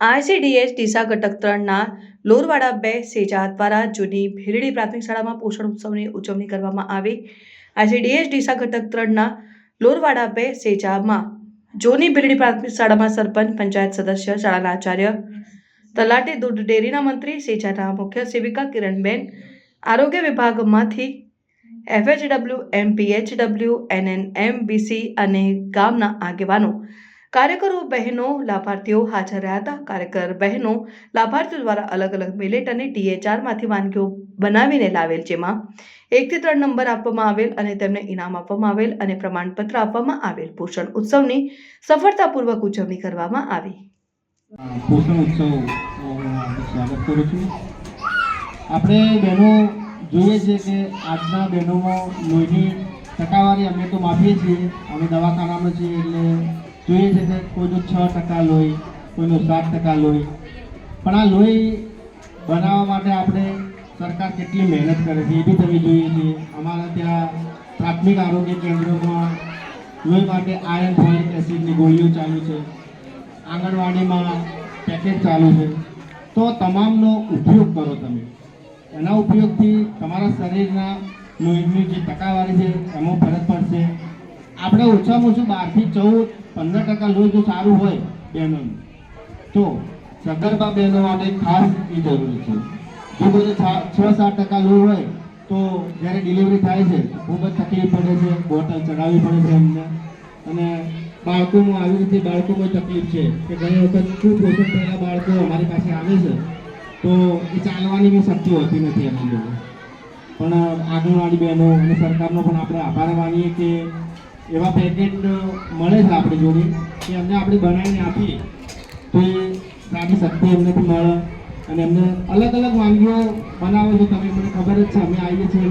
ICDS Deesa ઘટક ત્રણના લોરવાડા બે સેજા દ્વારા જૂની ભેરડી પ્રાથમિક શાળામાં પોષણ ઉત્સવની ઉજવણી કરવામાં આવી. આરસીડીએચ ડીસા ઘટક ત્રણના લોરવાડા બે સેજામાં જૂની ભેરડી પ્રાથમિક શાળામાં સરપંચ, પંચાયત સદસ્ય, શાળાના આચાર્ય, તલાટી દૂધ ડેરીના મંત્રી, સેજાના મુખ્ય સેવિકા કિરણબેન, આરોગ્ય વિભાગમાંથી એફએચડબલ્યુ, એમપીએચડબલ્યુ એનએનએમ બીસી અને ગામના આગેવાનો કાર્યકરો, બહેનો, લાભાર્થીઓ હાજર રહ્યા હતા. કાર્યકર, બહેનો, લાભાર્થીઓ દ્વારા અલગ અલગ મિલેટ અને ટીએચઆરમાંથી વાનગીઓ બનાવીને લાવેલ, જેમાં એકથી ત્રણ નંબર આપવામાં આવેલ અને તેમને ઇનામ આપવામાં આવેલ અને પ્રમાણપત્ર આપવામાં આવેલ. પોષણ ઉત્સવની સફળતાપૂર્વક ઉજવણી કરવામાં આવી. પોષણ ઉત્સવ સ્વાગત કરું છું. આપણે બહેનો જોઈએ છે કે આજના બહેનોમાં લોહીની ટકાવારી અમે તો માપીએ છીએ. અમે દવાખાનામાં છીએ એટલે જોઈએ છે કે કોઈનું છ ટકા લોહી, કોઈનું સાત ટકા લોહી. પણ આ લોહી બનાવવા માટે આપણે સરકાર કેટલી મહેનત કરે છે એ બી તમે જોઈએ છીએ અમારા ત્યાં પ્રાથમિક આરોગ્ય કેન્દ્રોમાં લોહી માટે આયર્ન ફોલિક એસિડની ગોળીઓ ચાલુ છે. આંગણવાડીમાં પેકેજ ચાલુ છે. તો તમામનો ઉપયોગ કરો તમે. એના ઉપયોગથી તમારા શરીરના લોહીની જે ટકાવારી છે, એમાં ફરજ પડશે. આપણે ઓછામાં ઓછું બારથી ચૌદ, પંદર ટકા લોહી જો સારું હોય બહેનોનું તો સગર્ભા બહેનો માટે ખાસ એ જરૂરી છે. જો બધું છ- સાત ટકા લોહી હોય, તો જ્યારે ડિલિવરી થાય છે, ખૂબ જ તકલીફ પડે છે બોટલ ચડાવવી પડે છે એમને. અને બાળકોમાં આવી રીતે બાળકોમાં તકલીફ છે, કે ઘણી વખત ખૂબ પોષણ થયેલા બાળકો અમારી પાસે આવે છે, તો એ ચાલવાની બી શક્તિ હોતી નથી એમની લોકો પણ આંગણવાડી બહેનો અને સરકારનો પણ આપણે આભાર માનીએ કે એવા પેકેટ મળે છે આપણી જોડે કે એમને આપણે બનાવીને આપીએ. તો એ સારી શક્તિ એમનેથી મળે અને એમને અલગ અલગ વાનગીઓ બનાવે છે, તમે, મને ખબર જ છે, અમે આવીએ છીએ.